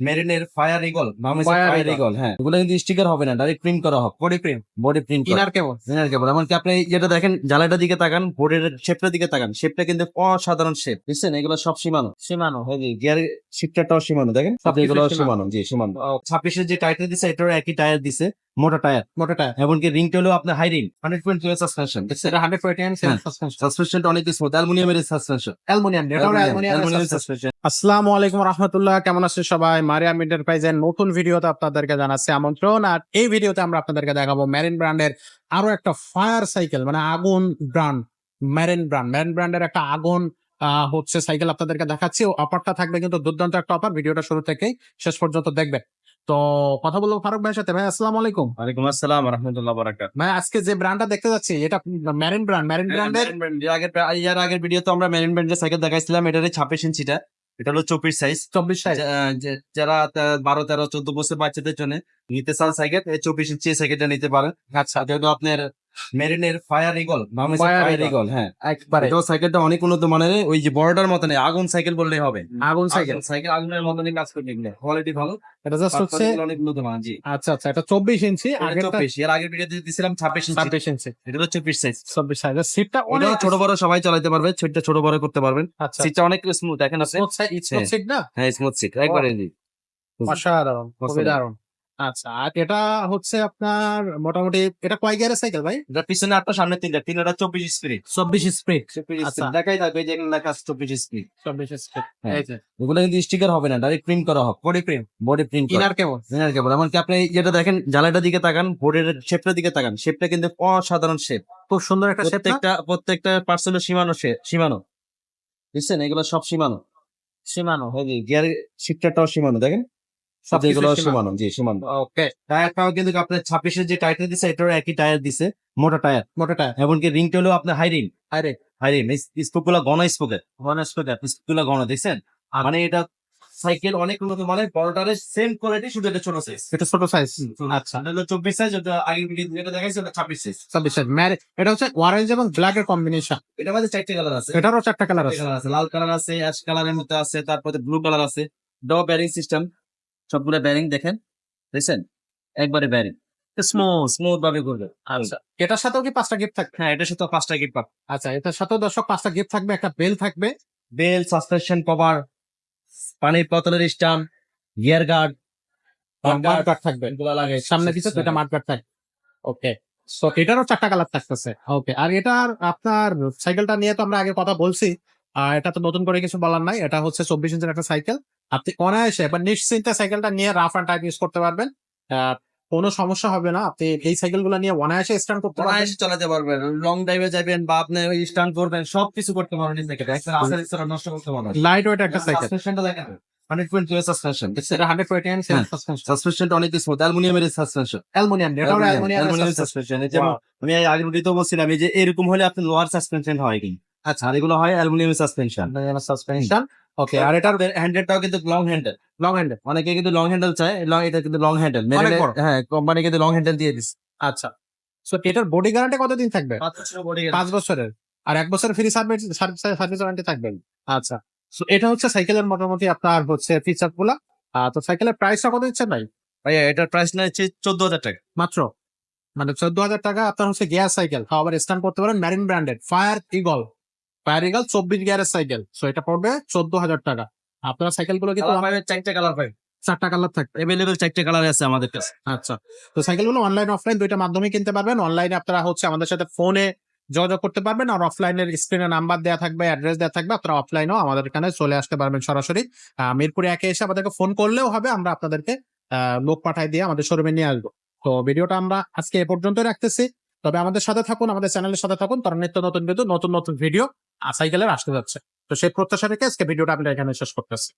মেরিনের fire eagle Fire fire eagle হ্যাঁ। এগুলো কিন্তু স্টিকার হবে না ডাইরেক্ট প্রিন্ট করা হবে। Body print body print inner cable inner cable এমনকি আপনি যেটা দেখেন জ্বালাটার দিকে তাকান বোর্ডের শেপটার দিকে তাকান শেপটা কিন্তু অসাধারণ শেপ বুঝছেন? এগুলো সব সীমানো। সীমানো গিয়ার শিফটারটাও সীমানো দেখেন? সব এগুলো সীমানো। সীমানো জি সীমানো। ছাব্বিশের যে টাইটার দিছে এটারও একই টায়ার দিছে। মোটা টায়ার। এমনকি রিংটা হলো আপনার high ring hundred point suspension hundred. Suspension সাসপেনশনটা অনেক স্মুথ অ্যালুমিনিয়ামের সাসপেনশন অ্যালুমিনিয়াম এটা অ্যালুমিনিয়াম সাসপেনশন আসসালামু আলাইকুম রহমতুল্লাহ। কেমন আছেন সবাই? মারিয়াম এন্টারপ্রাইজের নতুন ভিডিওতে আপনাদেরকে জানাচ্ছি আমন্ত্রণ। আর এই ভিডিওতে আমরা আপনাদেরকে দেখাবো ম্যারিন ব্র্যান্ডের আরও একটা ফায়ার সাইকেল মানে আগুন ব্র্যান্ড ম্যারিন ব্র্যান্ড ম্যারিন ব্র্যান্ডের একটা আগুন আহ, হচ্ছে সাইকেল আপনাদেরকে দেখাচ্ছি। অফারটা থাকবে কিন্তু দুর্দান্ত একটা অফার ভিডিওটা শুরু থেকেই শেষ পর্যন্ত দেখবেন। তো কথা বলব ফারুক ভাইয়ের সাথে। ভাই আসসালাম আলাইকুম। ওয়ালাইকুম আসসালাম রহমতুল্লাহ বারাকাত ভাই আজকে যে ব্র্যান্ডটা দেখতে যাচ্ছি এটা ম্যারিন ব্র্যান্ড ম্যারিন ব্র্যান্ডের আগের ইয়ার আগের ভিডিও তো আমরা মেরিন ব্র্যান্ডের সাইকেল দেখাইছিলাম এটার ছাব্বিশ ইঞ্চিটা এটা। হলো চব্বিশ সাইজ চব্বিশ সাইজ যারা বারো তেরো চোদ্দ বছর বাচ্চাদের জন্য নিতে চান সাইকেল এই চব্বিশ ইঞ্চি সাইকেলটা নিতে পারেন। আচ্ছা। যেহেতু আপনার মেরিনের fire eagle Fire fire eagle. হ্যাঁ। একবারে। এটাও সাইকেলটা অনেক উন্নত মানের ওই যে বড়টার মতন আগুন সাইকেল বললেই হবে। আগুন সাইকেল। সাইকেল আগুনের মতনই কাজ করবে এগুলো। কোয়ালিটি ভালো। এটা জাস্ট হচ্ছে অনেক উন্নত মানের জি। আচ্ছা আচ্ছা এটা চব্বিশ ইঞ্চি এটা আগেরটা চব্বিশ এর আগের ভিডিওতে দিছিলাম ছাব্বিশ ইঞ্চি। ছাব্বিশ ইঞ্চি। এটা হলো চব্বিশ সাইজ চব্বিশ সাইজের সিটটা অনেক ছোট বড় সবাই চালাতে পারবে ছোটটা ছোট বড় করতে পারবেন। আচ্ছা। সিটটা অনেক স্মুথ দেখেন আছে। স্মুথ হ্যাঁ। সিট না? হ্যাঁ স্মুথ সিট একবারে জি অসাধারণ খুবই দারুণ। আচ্ছা আর এটা হচ্ছে আপনার মোটামুটি এটা কয় গিয়ারের সাইকেল ভাই? এটা পিছনে আটটা সামনে তিনটা তিনটা চব্বিশ স্পিড চব্বিশ স্পিড চব্বিশ আচ্ছা। দেখাই থাকবে যে লেখা চব্বিশ স্পিড চব্বিশ স্পিড হ্যাঁ। এগুলো কিন্তু স্টিকার হবে না ডাইরেক্ট প্রিন্ট করা হবে। Body print body print inner cable inner cable এমনকি আপনি যেটা দেখেন জ্বালাটার দিকে তাকান বোর্ডের শেপটার দিকে তাকান শেপটা কিন্তু অসাধারণ শেপ খুব সুন্দর একটা শেপ প্রত্যেকটা প্রত্যেকটা পার্সেলের সীমানো সীমানো। বুঝছেন? এগুলো সব সীমানো। সীমানো। গিয়ার শিফটারটাও সীমানো দেখেন। সবকিছু সীমানো। জি সীমানো। ওকে টায়ারটাও কিন্তু আপনার ছাব্বিশের যে টায়ারটা দিছে এটারও একই টায়ার দিছে মোটা টায়ার। মোটাটা এমনকি রিংটা হলো আপনার হাই রিং আরে হাই রিং স্পোকগুলা ঘন স্পোকের ওয়ান স্পিড স্পোকগুলা ঘন দেখছেন? মানে এটা সাইকেল অনেক উন্নত মানে বড়টারের সেম কোয়ালিটি শুধু এটা ছোট সাইজ এটা ছোট। সাইজ আচ্ছা। এটা হলো চব্বিশ সাইজ ওটা আগে ভিডিও যেটা দেখাইছে ওটা ছাব্বিশ সাইজ চব্বিশ সাইজ ম্যারি এটা হচ্ছে অরেঞ্জ এবং ব্ল্যাক এর কম্বিনেশন এটা মধ্যে চারটে কালার আছে। এটারও চারটা কালার আছে। লাল কালার আছে অ্যাশ কালারের মধ্যে আছে তারপরে ব্লু কালার আছে। ড ব্যারিং সিস্টেম সবগুলো ব্যারিং দেখেন দেখছেন? একবারে ব্যারিং স্মুথ স্মুথ ভাবে করবে। আচ্ছা। এটার সাথেও কি পাঁচটা গিফট থাকবে? হ্যাঁ এটার সাথে পাঁচটা গিট পাবে। আচ্ছা এটার সাথেও দর্শক পাঁচটা গিফট থাকবে একটা বেল থাকবে। বেল সাসপেনশন কভার পানির বোতলের stamp gear guard mud guard থাকবে। লাগে। সামনে পিছনে দুইটা মাঠ গার্ড থাকবে ওকে সো এটারও চারটা কালার থাকতেছে। ওকে আর এটার আপনার সাইকেলটা নিয়ে তো আমরা আগে কথা বলছি। আর এটা তো নতুন করে কিছু বলার নাই এটা হচ্ছে চব্বিশ ইঞ্চের একটা সাইকেল। আপনি অনায়াসে বা নিশ্চিন্তে সাইকেলটা নিয়ে রাফ অ্যান্ড টাইপ ইউজ করতে পারবেন। কোনো সমস্যা হবে না। আপনি এই সাইকেলগুলো নিয়ে অনায়াসে স্ট্যান্ড করতে পারবেন। অনায়াসে চালাতে পারবেন। লং ড্রাইভে যাবেন বা আপনি ওই স্টান্ট করবেন সবকিছু করতে পারবেন এই সাইকেল একটা আসার ইচ্ছা নষ্ট করতে পারবেন। লাইট ওয়েট একটা সাইকেল। সাসপেনশনটা দেখেন। সাসপেনশন এটা নাইন হ্যাঁ। সাসপেনশনটা অনেক স্মুথ অ্যালুমিনিয়ামের সাসপেনশন অ্যালমোনিয়াম এটাও অ্যালুমিনিয়াম। সাসপেনশন যেমন আমি আগের ভিডিওতে বলছিলাম এই যে এরকম হলে আপনি লোয়ার সাসপেনশন হয় কিন্তু। আচ্ছা আর এগুলো হয় অ্যালুমিনিয়াম সাসপেনশন। সাসপেনশন। ওকে আর এটার হ্যান্ডেলটাও কিন্তু লং হ্যান্ডেল লং হ্যান্ডেল অনেকে কিন্তু লং হ্যান্ডেল চায় লং এটা কিন্তু লং হ্যান্ডেল হ্যাঁ কোম্পানি কিন্তু লং হ্যান্ডেল দিয়ে দিচ্ছে আচ্ছা সো এটার বডি গ্যারান্টি কতদিন থাকবে? পাঁচ পাঁচ বছরের। আর এক বছর ফ্রি সার্ভিস সার্ভিস ওয়ারেন্টি থাকবে। আচ্ছা সো এটা হচ্ছে সাইকেলের মোটামুটি আপনার হচ্ছে ফিচারগুলা তো সাইকেলের প্রাইসটা কত দিচ্ছেন ভাই? ভাইয়া এটার প্রাইস না হচ্ছে চোদ্দ হাজার টাকা। মাত্র? মানে চোদ্দ হাজার টাকা আপনার হচ্ছে গিয়ার সাইকেল আবার স্ট্যান্ড করতে পারেন marine branded fire eagle fire eagle চব্বিশ গিয়ারের সাইকেল সো এটা পড়বে চোদ্দ হাজার টাকা। আপনার সাইকেলগুলো কিন্তু চারটে কালার পাবেন চারটা কালার থাকবে। চারটে কালার আছে আমাদের কাছে। আচ্ছা। তো সাইকেলগুলো অনলাইন অফলাইন দুইটা মাধ্যমে কিনতে পারবেন। অনলাইনে আপনারা হচ্ছে আমাদের সাথে ফোনে যোগাযোগ করতে পারবেন আর অফলাইনের স্ক্রিনে নাম্বার দেওয়া থাকবে অ্যাড্রেস দেওয়া থাকবে। আপনারা অফলাইনেও আমাদের এখানে চলে আসতে পারবেন সরাসরি। আহ, মিরপুরে একে এসে আমাদেরকে ফোন করলেও হবে। আমরা আপনাদেরকে আহ, লোক পাঠাই দিয়ে আমাদের শোরুমে নিয়ে আসব। তো ভিডিওটা আমরা আজকে এ পর্যন্ত রাখতেছি। তবে আমাদের সাথে থাকুন, আমাদের চ্যানেলের সাথে থাকুন। তার নিত্য নতুন ভিডিও নতুন নতুন ভিডিও সাইকেলের আসতে যাচ্ছে। তো সেই প্রত্যাশা রেখে আজকে ভিডিওটা আমরা এখানে শেষ করতেছি।